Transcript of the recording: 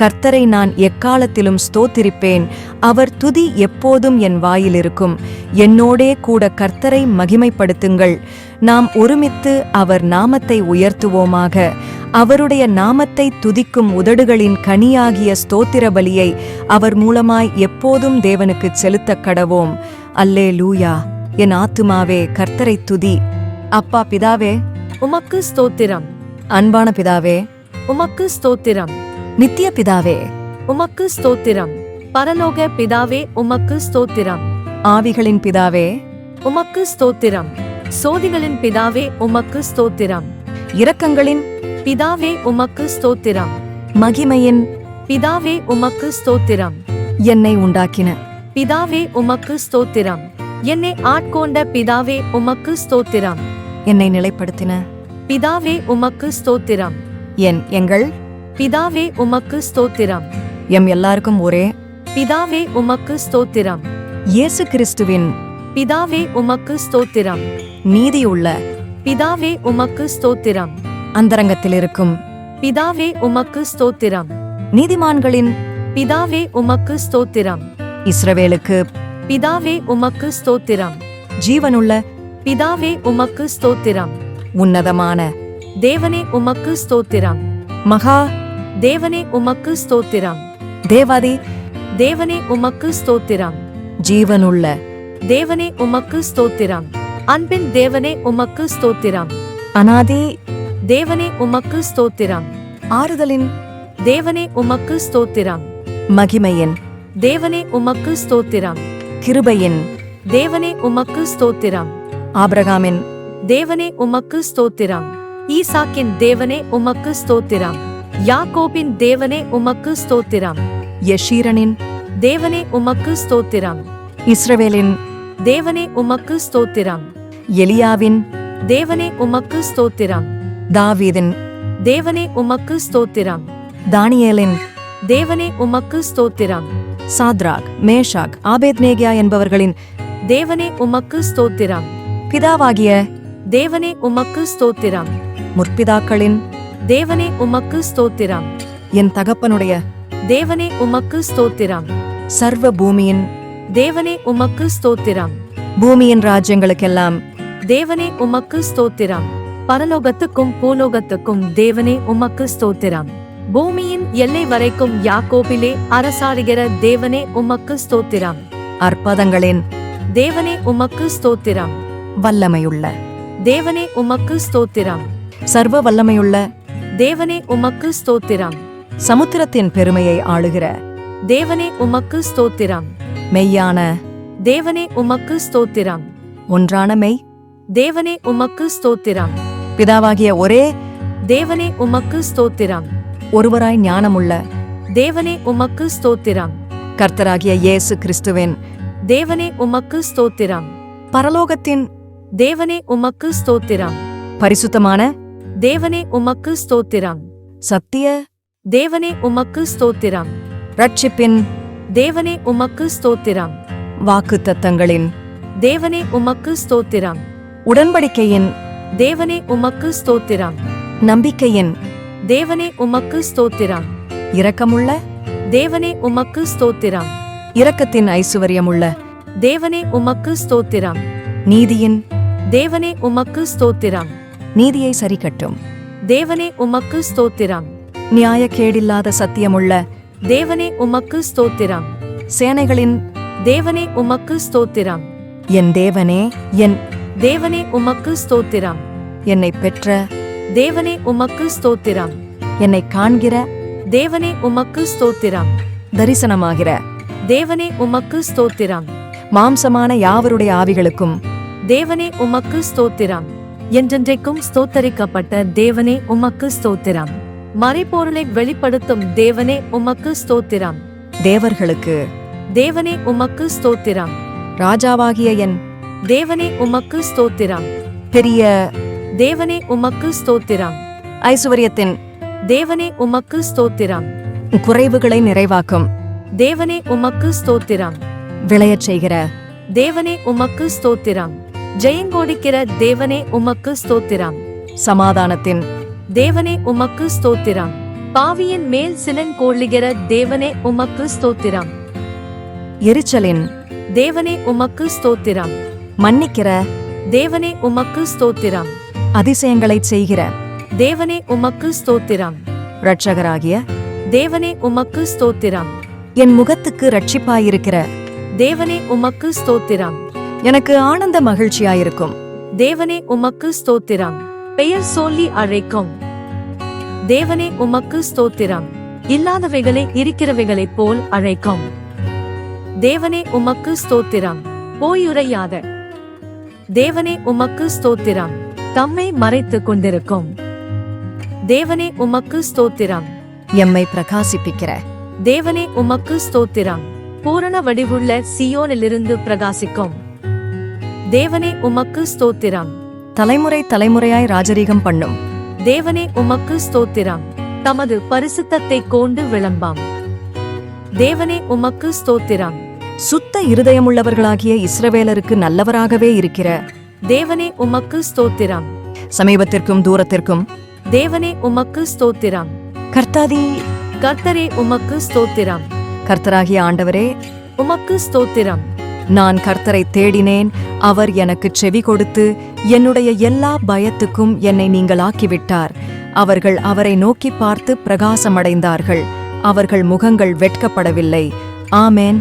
கர்த்தரை நான் எக்காலத்திலும் ஸ்தோத்திரிப்பேன். அவர் துதி எப்போதும் என் வாயிலிருக்கும். என்னோடே கூட கர்த்தரை மகிமைப்படுத்துங்கள். நாம் ஒருமித்து அவர் நாமத்தை உயர்த்துவோமாக. அவருடைய நாமத்தை துதிக்கும் உதடுகளின் கனியாகிய ஸ்தோத்திர பலியை அவர் மூலமாய் எப்போதும் தேவனுக்குச் செலுத்தக் கடவோம். அல்லே லூயா என் ஆத்துமாவே கர்த்தரை துதி. அப்பா பிதாவே. உமக்கு ஸ்தோத்திரம். அன்பான பிதாவே. உமக்கு ஸ்தோத்திரம். நித்திய பிதாவே உமக்கு ஸ்தோத்திரம் பரலோக பிதாவே உமக்கு ஸ்தோத்திரம் ஆவிகளின் பிதாவே உமக்கு ஸ்தோத்திரம் சோதிகளின் பிதாவே உமக்கு ஸ்தோத்திரம் இரக்கங்களின் பிதாவே உமக்கு ஸ்தோத்திரம் மகிமையின் பிதாவே உமக்கு ஸ்தோத்திரம் என்னை உண்டாக்கின பிதாவே உமக்கு ஸ்தோத்திரம் என்னை ஆட்கொண்ட பிதாவே உமக்கு ஸ்தோத்திரம் என்னை நிலைப்படுத்தின பிதாவே உமக்கு ஸ்தோத்திரம் என் எங்கள் பிதாவே உமக்கு ஸ்தோத்திரம். எம் எல்லாருக்கும் ஒரே. பிதாவே உமக்கு ஸ்தோத்திரம். இயேசு கிறிஸ்துவின் பிதாவே உமக்கு ஸ்தோத்திரம். நீதியுள்ள பிதாவே உமக்கு ஸ்தோத்திரம். அந்தரங்கத்தில் இருக்கும் பிதாவே உமக்கு ஸ்தோத்திரம். நீதிமான்களின் பிதாவே உமக்கு ஸ்தோத்திரம். இஸ்ரவேலுக்கு பிதாவே உமக்கு ஸ்தோத்திரம். ஜீவனுள்ள பிதாவே உமக்கு ஸ்தோத்திரம். உன்னதமான தேவனே உமக்கு ஸ்தோத்திரம். மகா தேவனே உமக்கு ஸ்தோத்திரம் தேவாதி தேவனே உமக்கு ஸ்தோத்திரம் ஜீவனுள்ள தேவனே உமக்கு ஸ்தோத்திரம் அன்பின் தேவனே உமக்கு ஸ்தோத்திரம் அனாதி தேவனே உமக்கு ஸ்தோத்திரம் ஆறுதலின் தேவனே உமக்கு ஸ்தோத்திரம் மகிமையின் தேவனே உமக்கு ஸ்தோத்திரம் கிருபையின் தேவனே உமக்கு ஸ்தோத்திரம் ஆபிரகாமின் தேவனே உமக்கு ஸ்தோத்திரம் ஈசாக்கின் தேவனே உமக்கு ஸ்தோத்திரம் யாக்கோபின் தேவனே உமக்கு ஸ்தோத்திரம். யஷீரனின் தேவனே உமக்கு ஸ்தோத்திரம். இஸ்ரவேலின் தேவனே உமக்கு ஸ்தோத்திரம். எலியாவின் தேவனே உமக்கு ஸ்தோத்திரம். தாவீதின் தேவனே உமக்கு ஸ்தோத்திரம். தானியேலின் தேவனே உமக்கு ஸ்தோத்திரம். சாத்ராக் மேஷாக் ஆபேத்நேகியா என்பவர்களின் தேவனே உமக்கு ஸ்தோத்திரம். பிதாவாகிய தேவனே உமக்கு ஸ்தோத்திரம். முற்பிதாக்களின் தேவனே உமக்கு ஸ்தோத்திரம். என் தகப்பனுடைய தேவனே உமக்கு ஸ்தோத்திரம். சர்வ பூமியின் தேவனே உமக்கு ஸ்தோத்திரம். பூமியின் ராஜ்யங்களுக்கெல்லாம் தேவனே உமக்கு ஸ்தோத்திரம். பரலோகத்துக்கும் பூலோகத்துக்கும் தேவனே உமக்கு ஸ்தோத்திரம். பூமியின் எல்லை வரைக்கும் யாக்கோபிலே அரசாடுகிற தேவனே உமக்கு ஸ்தோத்திரம். அற்பதங்களின் தேவனே உமக்கு ஸ்தோத்திரம். வல்லமையுள்ள தேவனே உமக்கு ஸ்தோத்திரம். சர்வ வல்லமையுள்ள தேவனே உமக்கு ஸ்தோத்திரம். சமுத்திரத்தின் பெருமையை ஆளுகிற தேவனே உமக்கு ஸ்தோத்திரம். மெய்யான தேவனே உமக்கு ஸ்தோத்திரம். ஒன்றான மெய் தேவனே உமக்கு ஸ்தோத்திரம். பிதாவாகிய ஒரே தேவனே உமக்கு ஸ்தோத்திரம். ஒருவராய் ஞானமுள்ள தேவனே உமக்கு ஸ்தோத்திரம். கர்த்தராகிய இயேசு கிறிஸ்துவின் தேவனே உமக்கு ஸ்தோத்திரம். பரலோகத்தின் தேவனே உமக்கு ஸ்தோத்திரம். பரிசுத்தமான தேவனே உமக்கு ஸ்தோத்திரம். சத்திய தேவனே உமக்கு ஸ்தோத்திரம். ரட்சிப்பின் தேவனே உமக்கு ஸ்தோத்திரம். வாக்குத்தத்தங்களின் தேவனே உமக்கு ஸ்தோத்திரம். உடன்படிக்கையின் தேவனே உமக்கு ஸ்தோத்திரம். நம்பிக்கையின் தேவனே உமக்கு ஸ்தோத்திரம். இரக்கமுள்ள தேவனே உமக்கு ஸ்தோத்திரம். இரக்கத்தின் ஐசுவரியமுள்ள தேவனே உமக்கு ஸ்தோத்திரம். நீதியின் தேவனே உமக்கு ஸ்தோத்திரம். நீதியை சரிக்கட்டும். தேவனே உமக்கு ஸ்தோத்திரம். நியாயக்கேடில்லாத சத்தியமுள்ள தேவனே உமக்கு ஸ்தோத்திரம். சேனைகளின் தேவனே உமக்கு ஸ்தோத்திரம். என் தேவனே என் தேவனே உமக்கு ஸ்தோத்திரம். என்னை பெற்ற தேவனே உமக்கு ஸ்தோத்திரம். என்னை காண்கிற தேவனே உமக்கு ஸ்தோத்திரம். தரிசனமாகிற தேவனே உமக்கு ஸ்தோத்திரம். மாம்சமான யாவருடைய ஆவிகளுக்கும் தேவனே உமக்கு ஸ்தோத்திரம். என்றென்றைக்கும் ஸ்தோத்தரிக்கப்பட்ட தேவனே உமக்கு ஸ்தோத்திரம். மறைபொருளை வெளிப்படுத்தும் தேவனே உமக்கு ஸ்தோத்திரம். தேவர்களுக்கு தேவனே உமக்கு ஸ்தோத்திரம். ராஜாவாகிய என் தேவனே உமக்கு ஸ்தோத்திரம். பெரிய தேவனே உமக்கு ஸ்தோத்திரம். ஐசுவரியத்தின் தேவனே உமக்கு ஸ்தோத்திரம். குறைவுகளை நிறைவாக்கும் தேவனே உமக்கு ஸ்தோத்திரம். விளையச் செய்கிற தேவனே உமக்கு ஸ்தோத்திரம். ஜெயங்கோடிக்கிற தேவனே உமக்கு ஸ்தோத்திரம். சமாதானத்தின் தேவனே உமக்கு ஸ்தோத்திரம். பாவியின் மேல் சினங்கொள்ளுகிற தேவனே உமக்கு ஸ்தோத்திரம். எரிச்சலின் தேவனே உமக்கு ஸ்தோத்திரம். மன்னிக்கிற தேவனே உமக்கு ஸ்தோத்திரம். அதிசயங்களைச் செய்கிற தேவனே உமக்கு ஸ்தோத்திரம். இரட்சகராகிய தேவனே உமக்கு ஸ்தோத்திரம். என் முகத்துக்கு ரட்சிப்பாயிருக்கிற தேவனே உமக்கு ஸ்தோத்திரம். எனக்கு ஆனந்த மகிழ்ச்சியாயிருக்கும். தேவனே உமக்கு ஸ்தோத்திரம். பெயர் சொல்லி அழைக்கும். தேவனே உமக்கு ஸ்தோத்திரம். இல்லாதவைகளை இருக்கிறவைகளைப் போல் அழைக்கும். தேவனே உமக்கு ஸ்தோத்திரம். போயுரையாத தேவனே உமக்கு ஸ்தோத்திரம். தம்மை மறைத்துக் கொண்டிருக்கும். தேவனே உமக்கு ஸ்தோத்திரம். எம்மை பிரகாசிப்பிக்கிற. தேவனே உமக்கு ஸ்தோத்திரம். பூரண வடிவுள்ள சியோனிலிருந்து பிரகாசிக்கும். தேவனே உமக்கு ஸ்தோத்திரம். தலைமுறை தலைமுறையாய் ராஜரீகம் பண்ணும். தேவனே உமக்கு ஸ்தோத்திரம். தமது பரிசுத்தத்தை கொண்டு விளம்பாம். தேவனே உமக்கு ஸ்தோத்திரம். சுத்த இருதயமுள்ளவர்களாகிய இஸ்ரவேலருக்கு நல்லவராகவே இருக்கிற. தேவனே உமக்கு ஸ்தோத்திரம். சமீபத்திற்கும் தூரத்திற்கும். தேவனே உமக்கு ஸ்தோத்திரம். கர்த்தாதி. கர்த்தரே உமக்கு ஸ்தோத்திரம். கர்த்தராகிய ஆண்டவரே. உமக்கு ஸ்தோத்திரம். நான் கர்த்தரை தேடினேன். அவர் எனக்கு செவி கொடுத்து என்னுடைய எல்லா பயத்துக்கும் என்னை நீங்கள் ஆக்கிவிட்டார். அவர்கள் அவரை நோக்கி பார்த்து பிரகாசமடைந்தார்கள். அவர்கள் முகங்கள் வெட்கப்படவில்லை. ஆமேன்.